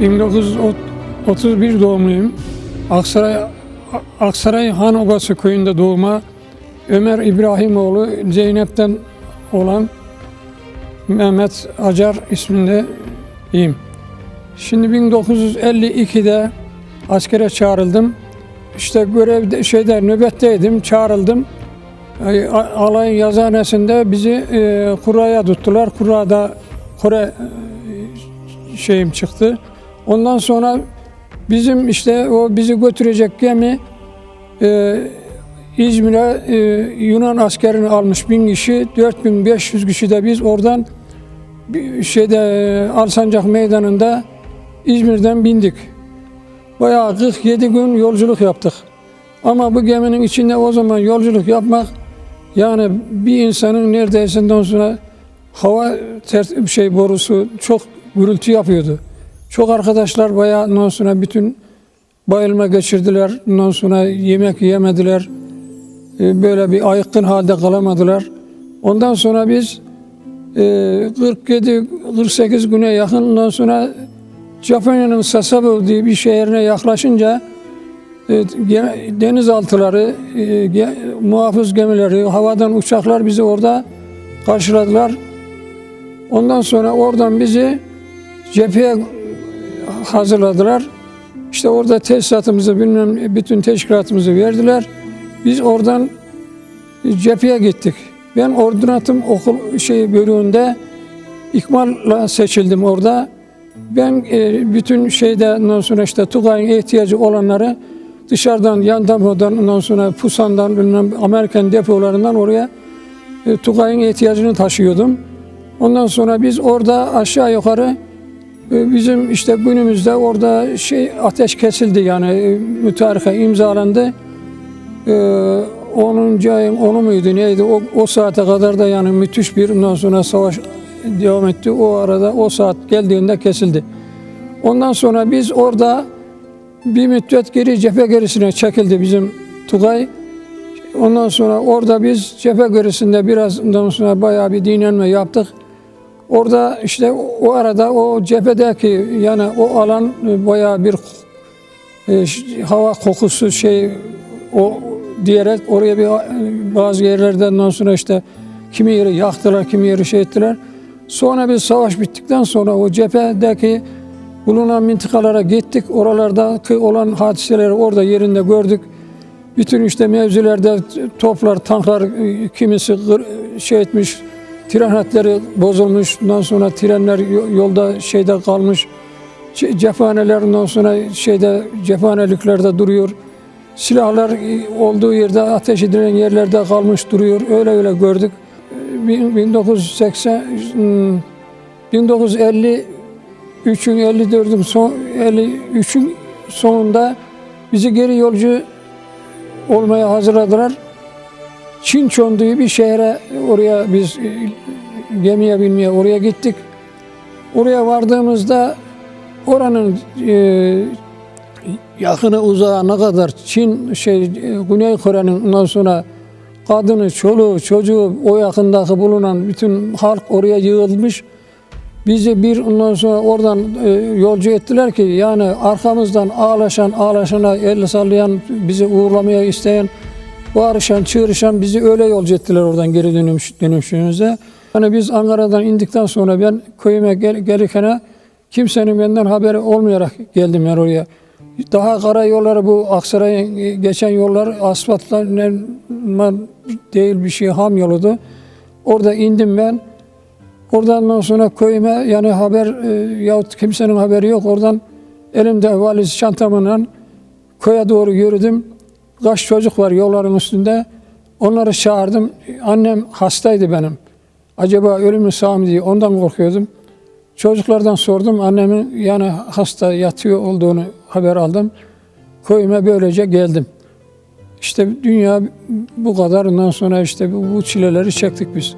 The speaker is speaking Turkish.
1931 doğumluyum. Aksaray Aksaray Han Obası köyünde doğma Ömer İbrahimoğlu Zeynep'ten olan Mehmet Acar ismindeyim. Şimdi 1952'de askere çağrıldım. İşte görevde şeyde nöbetteydim, çağrıldım. Alayın yazıhanesinde bizi e, kuraya tuttular. Kurada Kore e, şeyim çıktı. Ondan sonra bizim işte o bizi götürecek gemi e, İzmir'e e, Yunan askerini almış bin kişi, 4500 kişi de biz oradan şeyde e, Alsancak Meydanı'nda İzmir'den bindik. Bayağı 47 gün yolculuk yaptık. Ama bu geminin içinde o zaman yolculuk yapmak yani bir insanın neredeyse sonra hava ter- şey borusu çok gürültü yapıyordu. Çok arkadaşlar bayağı ondan sonra bütün bayılma geçirdiler. Ondan sonra yemek yemediler. Ee, Böyle bir ayıkkın halde kalamadılar. Ondan sonra biz e, 47-48 güne yakın ondan sonra Japonya'nın Sasebo diye bir şehrine yaklaşınca e, denizaltıları, e, muhafız gemileri, havadan uçaklar bizi orada karşıladılar. Ondan sonra oradan bizi cepheye hazırladılar. İşte orada tesisatımızı bilmem bütün teşkilatımızı verdiler. Biz oradan cepheye gittik. Ben ordinatım okul şey bölüğünde ikmalla seçildim orada. Ben e, bütün şeyde ondan sonra işte Tugay'ın ihtiyacı olanları dışarıdan yan depodan ondan sonra Pusan'dan bilmem Amerikan depolarından oraya e, Tugay'ın ihtiyacını taşıyordum. Ondan sonra biz orada aşağı yukarı bizim işte günümüzde orada şey ateş kesildi yani e, mütareke imzalandı. E, 10. ayın 10'u muydu neydi o, o saate kadar da yani müthiş bir ondan sonra savaş devam etti. O arada o saat geldiğinde kesildi. Ondan sonra biz orada bir müddet geri cephe gerisine çekildi bizim Tugay. Ondan sonra orada biz cephe gerisinde biraz ondan sonra bayağı bir dinlenme yaptık. Orada işte o arada o cephedeki yani o alan bayağı bir e, hava kokusu şey o diyerek oraya bir e, bazı yerlerden sonra işte kimi yeri yaktılar, kimi yeri şey ettiler. Sonra biz savaş bittikten sonra o cephedeki bulunan mintikalara gittik. Oralardaki olan hadiseleri orada yerinde gördük. Bütün işte mevzilerde toplar, tanklar e, kimisi şey etmiş, tren hatları bozulmuş. Ondan sonra trenler yo- yolda şeyde kalmış. Ce- Cephaneler ondan sonra şeyde cephaneliklerde duruyor. Silahlar e, olduğu yerde ateş edilen yerlerde kalmış duruyor. Öyle öyle gördük. E, bin- 1980 hmm, 1953'ün 54'ün son 53'ün sonunda bizi geri yolcu olmaya hazırladılar. Çinçon diye bir şehre oraya biz e, gemiye binmeye oraya gittik. Oraya vardığımızda oranın e, yakını uzağa ne kadar Çin şey e, Güney Kore'nin ondan sonra kadını, çoluğu, çocuğu o yakındaki bulunan bütün halk oraya yığılmış. Bizi bir ondan sonra oradan e, yolcu ettiler ki yani arkamızdan ağlaşan, ağlaşana el sallayan, bizi uğurlamaya isteyen, bağırışan, çığırışan bizi öyle yolcu ettiler oradan geri dönüş, dönüşümüzde. Yani biz Ankara'dan indikten sonra ben köyüme gel, gelirken kimsenin benden haberi olmayarak geldim ben oraya. Daha kara yolları bu Aksaray'ın geçen yollar asfaltlar değil bir şey ham yoludu. Orada indim ben. Oradan sonra köyüme yani haber e, yahut kimsenin haberi yok. Oradan elimde valiz çantamla köye doğru yürüdüm. Kaç çocuk var yolların üstünde. Onları çağırdım. Annem hastaydı benim. Acaba ölüm mü sağ mı diye ondan korkuyordum. Çocuklardan sordum. Annemin yani hasta yatıyor olduğunu haber aldım. Köyüme böylece geldim. İşte dünya bu kadar. Ondan sonra işte bu, bu çileleri çektik biz.